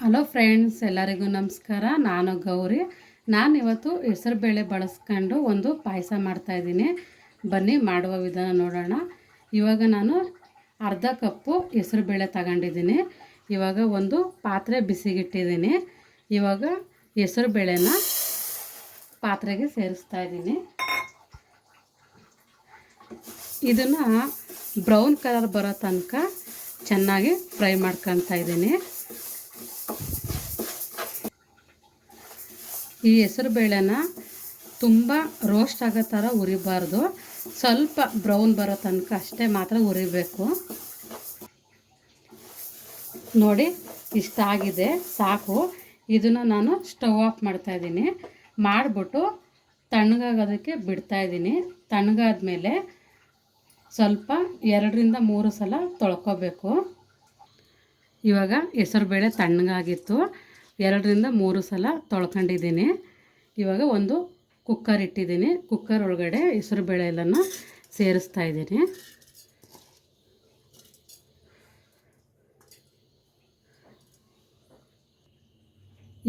Hello friends, ಎಲ್ಲರಿಗೂ ನಮಸ್ಕಾರ. ನಾನು ಗೌರಿ. ನಾನು ಇವತ್ತು ಹೆಸರುಬೇಳೆ ಬಳಸ್ಕೊಂಡು ಒಂದು ಪಾಯಸ ಮಾಡ್ತಾಯಿದ್ದೀನಿ ಬನ್ನಿ, ಮಾಡುವ ವಿಧಾನ ನೋಡೋಣ. ಇವಾಗ ನಾನು ಅರ್ಧ ಕಪ್ಪು ಹೆಸರುಬೇಳೆ ತಗೊಂಡಿದ್ದೀನಿ. ಇವಾಗ ಒಂದು ಪಾತ್ರೆ ಬಿಸಿಗಿಟ್ಟಿದ್ದೀನಿ. ಇವಾಗ ಹೆಸರುಬೇಳೆನ ಪಾತ್ರೆಗೆ ಸೇರಿಸ್ತಾ ಇದ್ದೀನಿ. ಇದನ್ನು ಬ್ರೌನ್ ಕಲರ್ ಬರೋ ತನಕ ಚೆನ್ನಾಗಿ ಫ್ರೈ ಮಾಡ್ಕೊತಾ ಇದ್ದೀನಿ. ಈ ಹೆಸರು ಬೇಳೆನ ತುಂಬ ರೋಸ್ಟ್ ಆಗೋ ಥರ ಉರಿಬಾರ್ದು. ಸ್ವಲ್ಪ ಬ್ರೌನ್ ಬರೋ ತನಕ ಅಷ್ಟೇ ಮಾತ್ರ ಉರಿಬೇಕು. ನೋಡಿ, ಇಷ್ಟ ಆಗಿದೆ, ಸಾಕು. ಇದನ್ನು ನಾನು ಸ್ಟವ್ ಆಫ್ ಮಾಡ್ತಾಯಿದ್ದೀನಿ ಮಾಡಿಬಿಟ್ಟು ತಣ್ಣಗಾಗೋದಕ್ಕೆ ಬಿಡ್ತಾಯಿದ್ದೀನಿ ತಣ್ಣಗಾದ್ಮೇಲೆ ಸ್ವಲ್ಪ ಎರಡರಿಂದ ಮೂರು ಸಲ ತೊಳ್ಕೊಬೇಕು. ಇವಾಗ ಹೆಸರುಬೇಳೆ ತಣ್ಣಗಾಗಿತ್ತು. ಎರಡರಿಂದ ಮೂರು ಸಲ ತೊಳ್ಕೊಂಡಿದ್ದೀನಿ. ಇವಾಗ ಒಂದು ಕುಕ್ಕರ್ ಇಟ್ಟಿದ್ದೀನಿ. ಕುಕ್ಕರ್ ಒಳಗಡೆ ಹೆಸರುಬೇಳೆ ಎಲ್ಲನೂ ಸೇರಿಸ್ತಾ ಇದ್ದೀನಿ.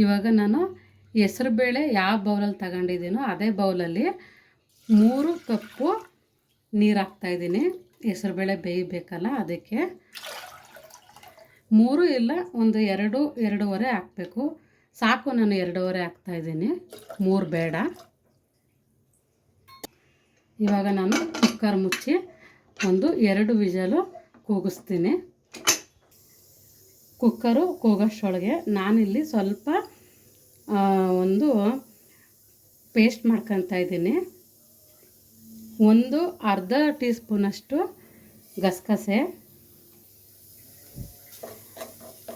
ಇವಾಗ ನಾನು ಹೆಸರುಬೇಳೆ ಯಾವ ಬೌಲಲ್ಲಿ ತಗೊಂಡಿದ್ದೀನೋ ಅದೇ ಬೌಲಲ್ಲಿ ಮೂರು ಕಪ್ಪು ನೀರು ಹಾಕ್ತಾಯಿದ್ದೀನಿ ಹೆಸರುಬೇಳೆ ಬೇಯಬೇಕಲ್ಲ ಅದಕ್ಕೆ. ಮೂರು ಇಲ್ಲ, ಒಂದು ಎರಡು, ಎರಡೂವರೆ ಹಾಕಬೇಕು. ಸಾಕು, ನಾನು ಎರಡೂವರೆ ಹಾಕ್ತಾಯಿದ್ದೀನಿ ಮೂರು ಬೇಡ. ಇವಾಗ ನಾನು ಕುಕ್ಕರ್ ಮುಚ್ಚಿ ಒಂದು ಎರಡು ವಿಜಲು ಕೂಗಿಸ್ತೀನಿ. ಕುಕ್ಕರು ಕೂಗೋಷ್ಟೊಳಗೆ ನಾನಿಲ್ಲಿ ಸ್ವಲ್ಪ ಒಂದು ಪೇಸ್ಟ್ ಮಾಡ್ಕೊತಾ ಇದ್ದೀನಿ. ಒಂದು ಅರ್ಧ ಟೀ ಸ್ಪೂನಷ್ಟು ಗಸಗಸೆ.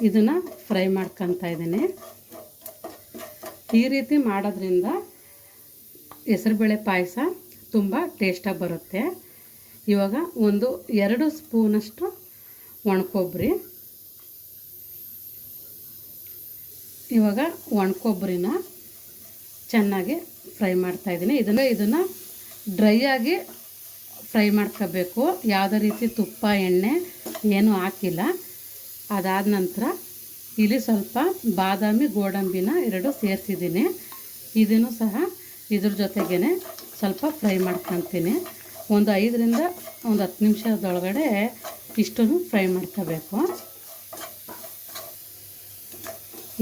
ಇದನ್ನು ಫ್ರೈ ಮಾಡ್ಕೊತಾ ಇದ್ದೀನಿ. ಈ ರೀತಿ ಮಾಡೋದ್ರಿಂದ ಹೆಸರುಬೇಳೆ ಪಾಯಸ ತುಂಬ ಟೇಸ್ಟಾಗಿ ಬರುತ್ತೆ. ಇವಾಗ ಒಂದು ಎರಡು ಸ್ಪೂನಷ್ಟು ಒಣಕೊಬ್ಬರಿ. ಇವಾಗ ಒಣಕೊಬ್ಬರಿನ ಚೆನ್ನಾಗಿ ಫ್ರೈ ಮಾಡ್ತಾಯಿದ್ದೀನಿ ಇದನ್ನು ಇದನ್ನು ಡ್ರೈ ಆಗಿ ಫ್ರೈ ಮಾಡ್ಕೋಬೇಕು. ಯಾವುದೇ ರೀತಿ ತುಪ್ಪ, ಎಣ್ಣೆ ಏನೂ ಹಾಕಿಲ್ಲ. ಅದಾದ ನಂತರ ಇಲ್ಲಿ ಸ್ವಲ್ಪ ಬಾದಾಮಿ ಗೋಡಂಬಿನ ಎರಡು ಸೇರಿಸಿದ್ದೀನಿ. ಇದನ್ನು ಸಹ ಇದ್ರ ಜೊತೆಗೇ ಸ್ವಲ್ಪ ಫ್ರೈ ಮಾಡ್ಕೊತೀನಿ. ಒಂದು ಐದರಿಂದ ಒಂದು ಹತ್ತು ನಿಮಿಷದೊಳಗಡೆ ಇಷ್ಟನ್ನು ಫ್ರೈ ಮಾಡ್ಕೋಬೇಕು.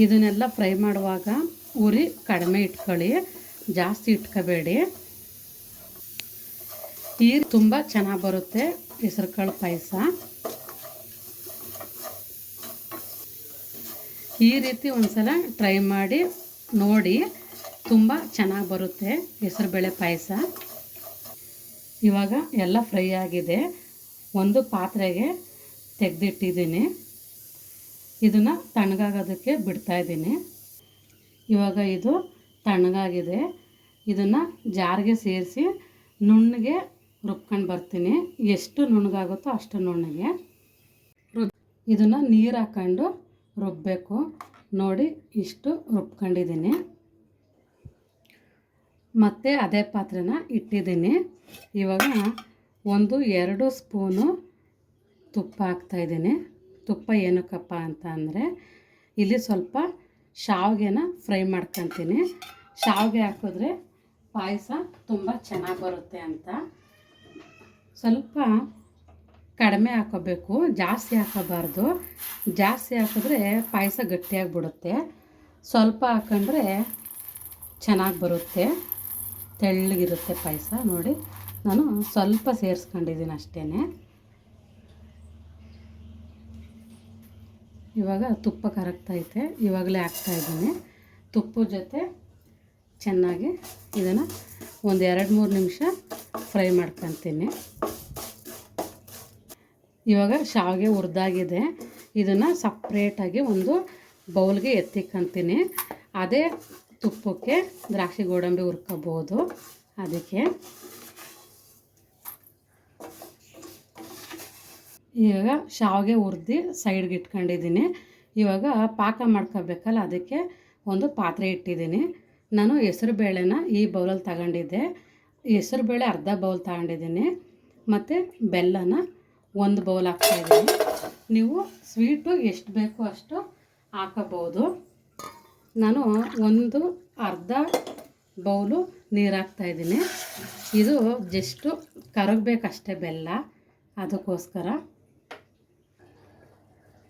ಇದನ್ನೆಲ್ಲ ಫ್ರೈ ಮಾಡುವಾಗ ಉರಿ ಕಡಿಮೆ ಇಟ್ಕೊಳ್ಳಿ, ಜಾಸ್ತಿ ಇಟ್ಕೋಬೇಡಿ. ಈ ತುಂಬ ಚೆನ್ನಾಗಿ ಬರುತ್ತೆ ಹೆಸರುಕಾಳು ಪಾಯಸ. ಈ ರೀತಿ ಒಂದ್ಸಲ ಟ್ರೈ ಮಾಡಿ ನೋಡಿ, ತುಂಬ ಚೆನ್ನಾಗಿ ಬರುತ್ತೆ ಹೆಸರುಬೇಳೆ ಪಾಯಸ. ಇವಾಗ ಎಲ್ಲ ಫ್ರೈ ಆಗಿದೆ. ಒಂದು ಪಾತ್ರೆಗೆ ತೆಗೆದಿಟ್ಟಿದ್ದೀನಿ. ಇದನ್ನು ತಣ್ಣಗಾಗೋದಕ್ಕೆ ಬಿಡ್ತಾಯಿದ್ದೀನಿ ಇವಾಗ ಇದು ತಣ್ಣಗಾಗಿದೆ. ಇದನ್ನು ಜಾರಿಗೆ ಸೇರಿಸಿ ನುಣ್ಣಗೆ ರುಬ್ಕೊಂಡು ಬರ್ತೀನಿ. ಎಷ್ಟು ನುಣ್ಣಗಾಗುತ್ತೋ ಅಷ್ಟು ನುಣ್ಣಗೆ. ಇದನ್ನು ನೀರು ಹಾಕ್ಕೊಂಡು ರುಬ್ಬಬೇಕು ನೋಡಿ, ಇಷ್ಟು ರುಬ್ಕೊಂಡಿದ್ದೀನಿ. ಮತ್ತು ಅದೇ ಪಾತ್ರೆನ ಇಟ್ಟಿದ್ದೀನಿ. ಇವಾಗ ಒಂದು, ಎರಡು ಸ್ಪೂನು ತುಪ್ಪ ಹಾಕ್ತಾಯಿದ್ದೀನಿ ತುಪ್ಪ ಏನಕ್ಕಪ್ಪ ಅಂತ ಅಂದರೆ, ಇಲ್ಲಿ ಸ್ವಲ್ಪ ಶಾವಿಗೆನ ಫ್ರೈ ಮಾಡ್ಕೊತೀನಿ. ಶಾವಿಗೆ ಹಾಕಿದ್ರೆ ಪಾಯಸ ತುಂಬ ಚೆನ್ನಾಗಿ ಬರುತ್ತೆ ಅಂತ. ಸ್ವಲ್ಪ ಕಡಿಮೆ ಹಾಕೋಬೇಕು, ಜಾಸ್ತಿ ಹಾಕೋಬಾರ್ದು. ಜಾಸ್ತಿ ಹಾಕಿದ್ರೆ ಪಾಯಸ ಗಟ್ಟಿಯಾಗಿಬಿಡುತ್ತೆ. ಸ್ವಲ್ಪ ಹಾಕೊಂಡ್ರೆ ಚೆನ್ನಾಗಿ ಬರುತ್ತೆ. ತೆಳ್ಳಗಿರುತ್ತೆ ಪಾಯಸ, ನೋಡಿ. ನಾನು ಸ್ವಲ್ಪ ಸೇರಿಸ್ಕೊಂಡಿದ್ದೀನಿ ಅಷ್ಟೇ ಇವಾಗ ತುಪ್ಪ ಕರಗ್ತೈತೆ ಇವಾಗಲೇ ಹಾಕ್ತಾಯಿದ್ದೀನಿ ತುಪ್ಪದ ಜೊತೆ ಚೆನ್ನಾಗಿ ಇದನ್ನು ಒಂದು ಎರಡು ಮೂರು ನಿಮಿಷ ಫ್ರೈ ಮಾಡ್ಕೊತೀನಿ. ಇವಾಗ ಶಾವಿಗೆ ಹುರಿದಾಗಿದೆ. ಇದನ್ನು ಸಪ್ರೇಟಾಗಿ ಒಂದು ಬೌಲ್ಗೆ ಎತ್ತಿಕ್ಕಂತೀನಿ. ಅದೇ ತುಪ್ಪಕ್ಕೆ ದ್ರಾಕ್ಷಿ ಗೋಡಂಬಿ ಹುರ್ಕೋಬೋದು. ಅದಕ್ಕೆ ಇವಾಗ ಶಾವಿಗೆ ಹುರ್ದು ಸೈಡ್ಗೆ ಇಟ್ಕೊಂಡಿದ್ದೀನಿ. ಇವಾಗ ಪಾಕ ಮಾಡ್ಕೋಬೇಕಲ್ಲ, ಅದಕ್ಕೆ ಒಂದು ಪಾತ್ರೆ ಇಟ್ಟಿದ್ದೀನಿ. ನಾನು ಹೆಸರು ಬೇಳೆನ ಈ ಬೌಲಲ್ಲಿ ತಗೊಂಡಿದ್ದೆ. ಹೆಸರು ಬೇಳೆ ಅರ್ಧ ಬೌಲ್ ತಗೊಂಡಿದ್ದೀನಿ. ಮತ್ತು ಬೆಲ್ಲನ ಒಂದು ಬೌಲ್ ಹಾಕ್ತಾಯಿದ್ದೀನಿ ನೀವು ಸ್ವೀಟು ಎಷ್ಟು ಬೇಕೋ ಅಷ್ಟು ಹಾಕಬಹುದು. ನಾನು ಒಂದು ಅರ್ಧ ಬೌಲು ನೀರು ಹಾಕ್ತಾಯಿದ್ದೀನಿ ಇದು ಜಸ್ಟು ಕರಗಬೇಕಷ್ಟೇ ಬೆಲ್ಲ. ಅದಕ್ಕೋಸ್ಕರ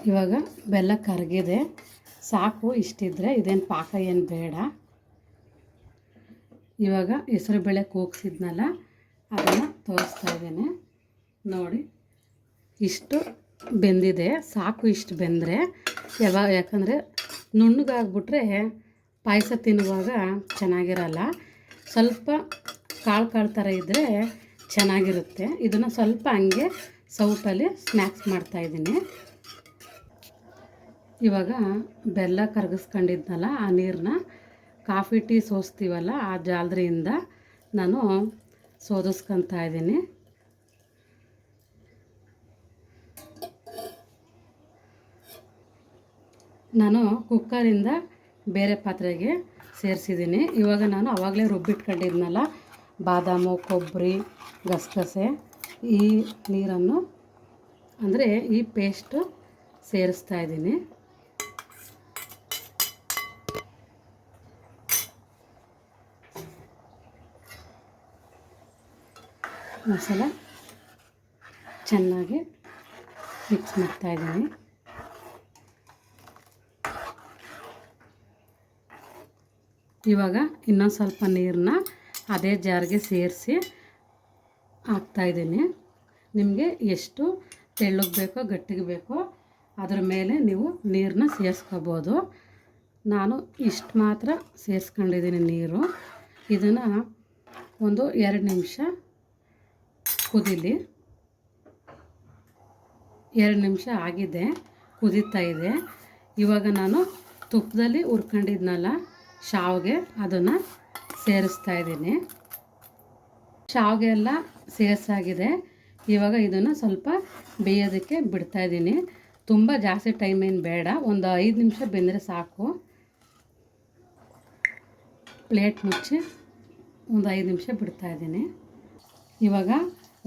ಇವಾಗ ಬೆಲ್ಲ ಕರಗಿದೆ. ಸಾಕು, ಇಷ್ಟಿದ್ರೆ ಇದೇನು ಪಾಕ ಏನು ಬೇಡ. ಇವಾಗ ಹೆಸರು ಬೇಳೆ ಕೂಗ್ಸಿದ್ನಲ್ಲ, ಅದನ್ನು ತೋರಿಸ್ತಾ ಇದ್ದೇನೆ. ನೋಡಿ. ಇಷ್ಟು ಬೆಂದಿದೆ, ಸಾಕು ಇಷ್ಟು ಬೆಂದರೆ. ಯಾವಾಗ, ಯಾಕಂದರೆ ನುಣ್ಣಗಾಗ್ಬಿಟ್ರೆ ಪಾಯಸ ತಿನ್ನುವಾಗ ಚೆನ್ನಾಗಿರಲ್ಲ. ಸ್ವಲ್ಪ ಕಾಳು ಕಾಳು ಥರ ಇದ್ದರೆ ಚೆನ್ನಾಗಿರುತ್ತೆ. ಇದನ್ನು ಸ್ವಲ್ಪ ಹಂಗೆ ಸೌಟಲ್ಲಿ ಸ್ನ್ಯಾಕ್ಸ್ ಮಾಡ್ತಾಯಿದ್ದೀನಿ ಇವಾಗ ಬೆಲ್ಲ ಕರಗಿಸ್ಕೊಂಡಿದ್ನಲ್ಲ, ಆ ನೀರನ್ನ ಕಾಫಿ ಟೀ ಸೋಸ್ತೀವಲ್ಲ, ಆ ಜಾಲರಿಯಿಂದ ನಾನು ಸೋದಿಸ್ಕೊತಾ ಇದ್ದೀನಿ. ನಾನು ಕುಕ್ಕರಿಂದ ಬೇರೆ ಪಾತ್ರೆಗೆ ಸೇರಿಸಿದ್ದೀನಿ. ಇವಾಗ ನಾನು ಆವಾಗಲೇ ರುಬ್ಬಿಟ್ಕೊಂಡಿದ್ನಲ್ಲ, ಬಾದಾಮು, ಕೊಬ್ಬರಿ, ಗಸಗಸೆ, ಈ ನೀರನ್ನು ಅಂದರೆ ಈ ಪೇಸ್ಟು ಸೇರಿಸ್ತಾ ಇದ್ದೀನಿ. ಮಸಾಲ ಚೆನ್ನಾಗಿ ಮಿಕ್ಸ್ ಮಾಡ್ತಾಯಿದ್ದೀನಿ ಇವಾಗ ಇನ್ನೊಂದು ಸ್ವಲ್ಪ ನೀರನ್ನ ಅದೇ ಜಾರ್ಗೆ ಸೇರಿಸಿ ಹಾಕ್ತಾಯಿದ್ದೀನಿ ನಿಮಗೆ ಎಷ್ಟು ತೆಳ್ಳಗೆ ಬೇಕೋ ಗಟ್ಟಿಗೆ ಬೇಕೋ ಅದ್ರ ಮೇಲೆ ನೀವು ನೀರನ್ನ ಸೇರಿಸ್ಕೋಬೋದು. ನಾನು ಇಷ್ಟು ಮಾತ್ರ ಸೇರಿಸ್ಕೊಂಡಿದ್ದೀನಿ ನೀರು. ಇದನ್ನು ಒಂದು ಎರಡು ನಿಮಿಷ ಕುದೀಲಿ. ಎರಡು ನಿಮಿಷ ಆಗಿದೆ, ಕುದೀತಾ ಇದೆ. ಇವಾಗ ನಾನು ತುಪ್ಪದಲ್ಲಿ ಹುರ್ಕೊಂಡಿದ್ನಲ್ಲ ಶಾವಿಗೆ ಅದನ್ನು ಸೇರಿಸ್ತಾ ಇದ್ದೀನಿ. ಶಾವಿಗೆ ಎಲ್ಲ ಸೇರಿಸಾಗಿದೆ. ಇವಾಗ ಇದನ್ನು ಸ್ವಲ್ಪ ಬೇಯೋದಕ್ಕೆ ಬಿಡ್ತಾ ಇದ್ದೀನಿ. ತುಂಬ ಜಾಸ್ತಿ ಟೈಮ್ ಏನು ಬೇಡ. ಒಂದು ಐದು ನಿಮಿಷ ಬೆಂದರೆ ಸಾಕು. ಪ್ಲೇಟ್ ಮುಚ್ಚಿ ಒಂದು ಐದು ನಿಮಿಷ ಬಿಡ್ತಾ ಇದ್ದೀನಿ. ಇವಾಗ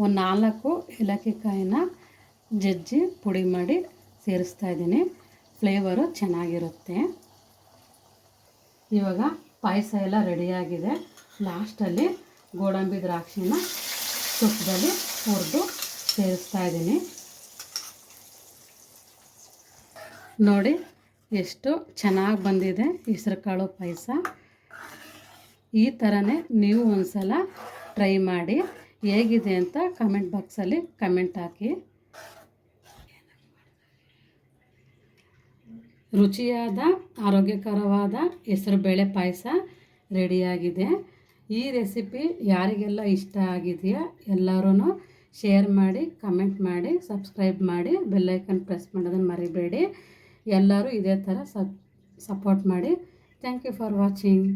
ಒಂದು ನಾಲ್ಕು ಏಲಕ್ಕಿ ಕಾಯಿನ ಜಜ್ಜಿ ಪುಡಿ ಮಾಡಿ ಸೇರಿಸ್ತಾ ಇದ್ದೀನಿ. ಫ್ಲೇವರು ಚೆನ್ನಾಗಿರುತ್ತೆ. ಇವಾಗ ಪಾಯಸ ಎಲ್ಲ ರೆಡಿಯಾಗಿದೆ ಲಾಸ್ಟಲ್ಲಿ ಗೋಡಂಬಿ ದ್ರಾಕ್ಷಿನ ತುಪ್ಪದಲ್ಲಿ ಹುರಿದು ಸೇರಿಸ್ತಾ ಇದ್ದೀನಿ. ನೋಡಿ ಎಷ್ಟು ಚೆನ್ನಾಗಿ ಬಂದಿದೆ ಹೆಸ್ರುಕಾಳು ಪಾಯಸ. ಈ ಥರನೇ ನೀವು ಒಂದು ಸಲ ಟ್ರೈ ಮಾಡಿ ಹೇಗಿದೆ ಅಂತ ಕಮೆಂಟ್ ಬಾಕ್ಸಲ್ಲಿ ಕಮೆಂಟ್ ಹಾಕಿ. ರುಚಿಯಾದ, ಆರೋಗ್ಯಕರವಾದ ಹೆಸರುಬೇಳೆ ಪಾಯಸ ರೆಡಿಯಾಗಿದೆ. ಈ ರೆಸಿಪಿ ಯಾರಿಗೆಲ್ಲ ಇಷ್ಟ ಆಗಿದೆಯಾ ಎಲ್ಲರೂ ಶೇರ್ ಮಾಡಿ, ಕಮೆಂಟ್ ಮಾಡಿ, ಸಬ್ಸ್ಕ್ರೈಬ್ ಮಾಡಿ ಬೆಲ್ಲೈಕನ್ ಪ್ರೆಸ್ ಮಾಡೋದನ್ನು ಮರಿಬೇಡಿ. ಎಲ್ಲರೂ ಇದೇ ಥರ ಸಪ್, ಸಪೋರ್ಟ್ ಮಾಡಿ. Thank you for watching.